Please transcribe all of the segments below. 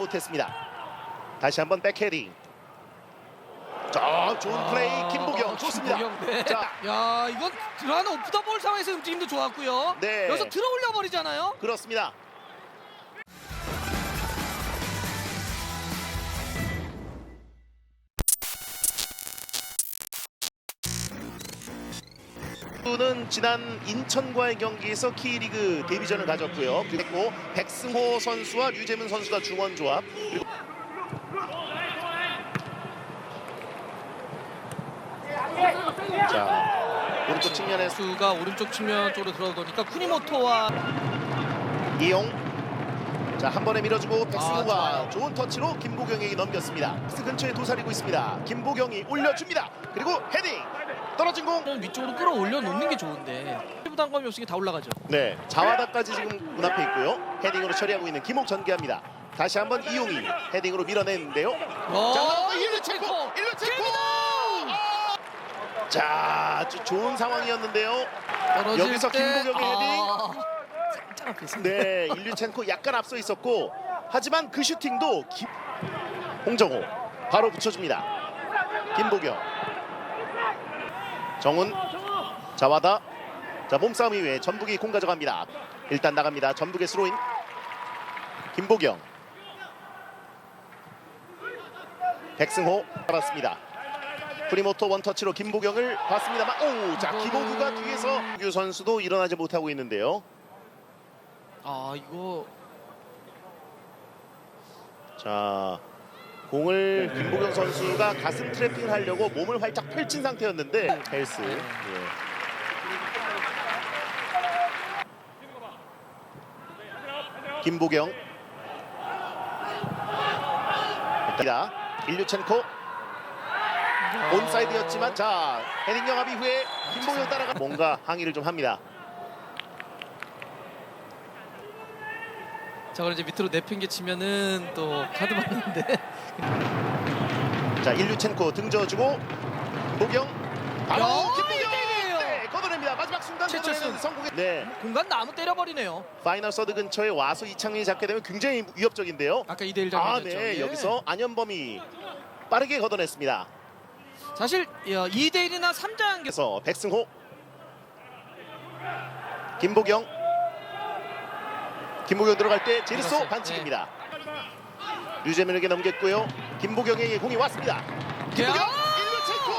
못했습니다. 다시 한번 백헤딩. 자, 좋은 플레이 김보경 좋습니다. 아, 김보경, 네. 자. 야 이건 들어가는 오프더 볼 상황에서 움직임도 좋았고요. 네. 여기서 들어올려 버리잖아요. 그렇습니다. 는 지난 인천과의 경기에서 K리그 데뷔전을 가졌고요. 그리고 백승호 선수와 류재문 선수가 중원 조합. 그리고 자 오른쪽 측면에 수가 오른쪽 측면 쪽으로 들어오니까 쿠니모토와 이용 자 한 번에 밀어주고 백승호가 좋아요. 좋은 터치로 김보경에게 넘겼습니다. 스 근처에 도사리고 있습니다. 김보경이 올려줍니다. 그리고 헤딩 떨어진 공. 위쪽으로 끌어올려 놓는 게 좋은데 부담감이 없으니 다 올라가죠. 네 자와다까지 지금 문 앞에 있고요. 헤딩으로 처리하고 있는 김옥 전개합니다. 다시 한번 이용이 헤딩으로 밀어내는데요. 어, 자 일루 체코 일루 체코. 자 아주 좋은 상황이었는데요. 여기서 때, 김보경의 헤딩. 아, 살짝 앞에서. 네, 일류첸코 약간 앞서 있었고 하지만 그 슈팅도 김... 홍정호 바로 붙여줍니다. 김보경 정훈 자와다 자 몸싸움 이후에 전북이 공 가져갑니다. 일단 나갑니다. 전북의 스로인 김보경 백승호 잡았습니다. 프리모토 원터치로 김보경을 봤습니다만 오자 김호규가 뒤에서 규 선수도 일어나지 못하고 있는데요. 아 이거 자 공을 김보경 선수가 가슴 트래핑을 하려고 몸을 활짝 펼친 상태였는데. 헬스. 예. 김보경. 일단 일류첸코. 온사이드였지만 자 헤딩 영합 이후에 김보경 따라가 뭔가 항의를 좀 합니다. 자 그럼 이제 밑으로 내팽개치면은 또 카드 받는데 자 일류첸코 등져주고 김보경 바로 야, 김보경 이대일이에요. 네, 걷어냅니다 마지막 순간 최철순. 걷어내는 성공에 네 공간 나무 때려버리네요. 파이널 서드 근처에 와서 이창민이 잡게 되면 굉장히 위협적인데요 아까 2대1 아 장면이었죠. 네 예. 여기서 안현범이 빠르게 걷어냈습니다 사실 2대1이나 3장 그래서 백승호 김보경 김보경 들어갈 때 제리소. 반칙입니다 류재민에게 넘겼고요 김보경에게 공이 왔습니다 김보경 야! 일루 체코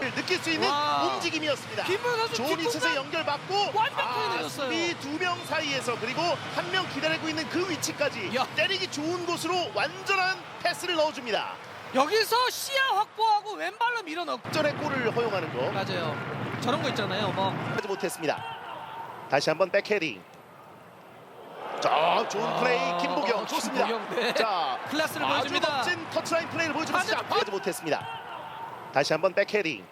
골! 느낄 수 있는 와. 움직임이었습니다 김보경 선수 좋은 뒷공간 위치에서 연결받고 완벽하게 내줬어요. 수비 두 명 사이에서 그리고 한 명 기다리고 있는 그 위치까지 야. 때리기 좋은 곳으로 완전한 패스를 넣어줍니다 여기서 시야 확보하고 왼발로 밀어넣고 전에 골을 허용하는 거 맞아요. 저런 거 있잖아요. 뭐 하지 못했습니다. 다시 한번 백헤딩. 자, 좋은 플레이 아, 김보경 좋습니다. 김보경, 네. 자, 클래스를 아주 보여줍니다. 멋진 터치라인 플레이를 보여줍니다. 아주- 하지 못했습니다. 다시 한번 백헤딩.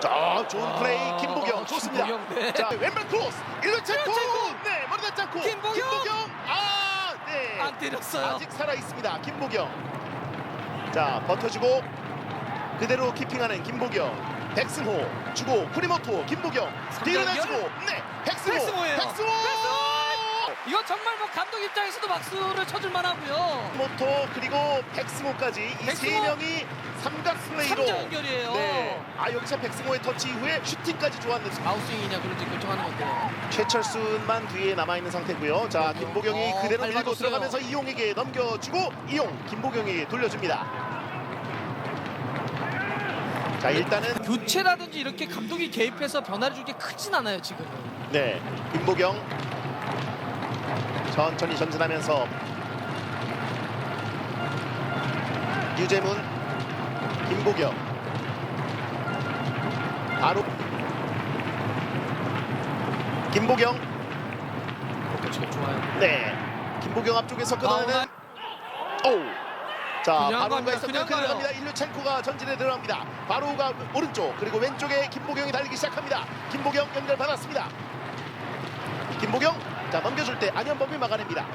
자, 좋은 플레이 아, 김보경 좋습니다. 김보경, 네. 자, 왼발 크로스 일루체코. 일루체코. 네, 머리 않고 김보경. 아, 네. 안 때렸어요. 아직 살아 있습니다. 김보경. 자 버텨주고 그대로 키핑하는 김보경. 백승호 주고 쿠리모토 김보경 뒤로. 내주고 네 백승호 백승호예요. 백승호 이거 정말 뭐 감독 입장에서도 박수를 쳐줄 만하고요. 모토 그리고 백승호까지 이 세 백승호. 명이 삼각 플레이로 3자 연결이에요. 네. 아 여기서 백승호의 터치 이후에 슈팅까지 좋았는데 아웃스윙이냐 그런지 결정하는 건데요. 최철순만 뒤에 남아 있는 상태고요. 자 김보경이 어, 그대로 밟아줬어요. 밀고 들어가면서 이용에게 넘겨주고 이용 김보경에게 돌려줍니다. 자 일단은 교체라든지 이렇게 감독이 개입해서 변화를 줄 게 크진 않아요 지금은. 네 김보경 천천히 전진하면서 유재문 김보경 바로 김보경 교체가 좋아요. 네 김보경 앞쪽에서 끊어내는? 오. 자 그냥 바로우가. 있었고요. 그냥. 들어갑니다. 일루첸코가 전진에 들어갑니다. 바로우가 오른쪽 그리고 왼쪽에 김보경이 달리기 시작합니다. 김보경 연결 받았습니다. 김보경 자 넘겨줄 때 안현범이 막아냅니다.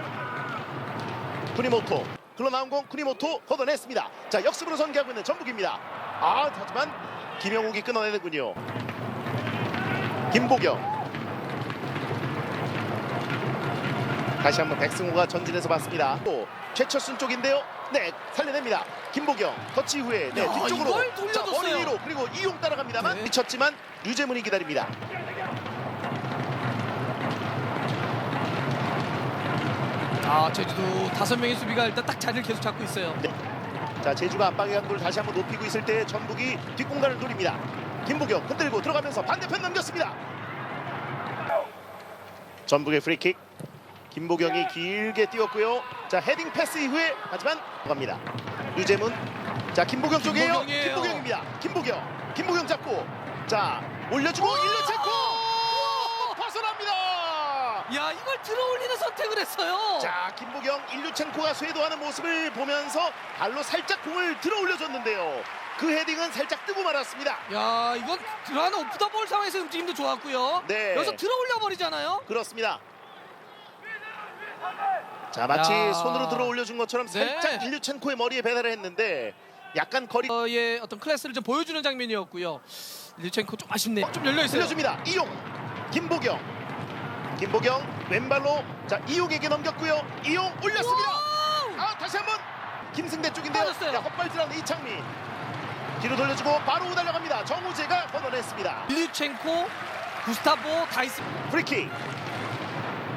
쿠니모토 흘러나온 공 쿠니모토 걷어냈습니다. 자 역습으로 전개하고 있는 전북입니다. 아 하지만 김영욱이 끊어내는군요. 김보경 다시 한번 백승호가 전진해서 봤습니다. 또 최철순 쪽인데요. 네, 살려냅니다. 김보경 터치 이후에 네, 야, 뒤쪽으로 자. 머리 위로 그리고 이용 따라갑니다만 네. 미쳤지만 유재문이 기다립니다. 아 제주도 다섯 명의 수비가 일단 딱 자리를 계속 잡고 있어요. 자 제주가 압박의 강도를 다시 한번 높이고 있을 때 전북이 뒷공간을 노립니다. 김보경 흔들고 들어가면서 반대편 넘겼습니다. 전북의 프리킥. 김보경이 길게 뛰었고요. 자 헤딩 패스 이후에 하지만 갑니다. 유재문. 자 김보경 쪽이에요. 김보경입니다. 김보경. 김보경 잡고 자 올려주고 일루체코 벗어납니다. 야 이걸 들어올리는 선택을 했어요. 자 김보경 일류첸코가 쇄도하는 모습을 보면서 발로 살짝 공을 들어 올려줬는데요. 그 헤딩은 살짝 뜨고 말았습니다. 야 이건 들어가는 오프더 볼 상황에서 움직임도 좋았고요. 네. 여기서 들어 올려 버리잖아요. 그렇습니다. 자 마치 야. 손으로 들어 올려준 것처럼 네. 살짝 일류첸코의 머리에 배달을 했는데 약간 거리 의 어떤 클래스를 좀 보여주는 장면이었고요. 릴첸코 좀 아쉽네. 좀 열려 있어요. 들려줍니다. 이용 김보경 김보경 왼발로 자 이용에게 넘겼고요. 이용 올렸습니다. 아 다시 한번 김승대 쪽인데요. 빠졌어요. 자, 헛발질하는 이창민 뒤로 돌려주고 바로 달려갑니다. 정우재가 걷어냈습니다. 릴첸코, 구스타보, 다이스. 프리킥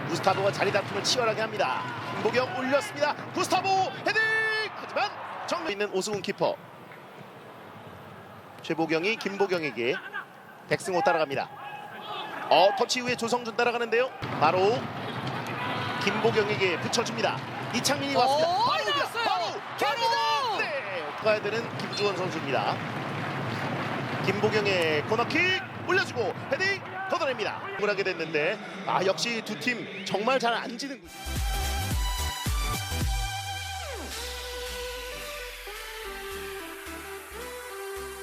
구스타보가 자리 다툼을 치열하게 합니다. 김보경 올렸습니다. 구스타보 헤딩 하지만 정면 있는 오승훈 키퍼 최보경이 김보경에게 백승호 따라갑니다. 어 터치 후에 조성준 따라가는데요. 바로 김보경에게 붙여줍니다. 이창민이 왔습니다. 오, 바로입니다. 나왔어요. 바로 갑니다. 바로 네 가야 되는 김주원 선수입니다. 김보경의 코너킥 올려주고 헤딩 걷어냅니다. 하게 됐는데 아 역시 두 팀 정말 잘 안 지는.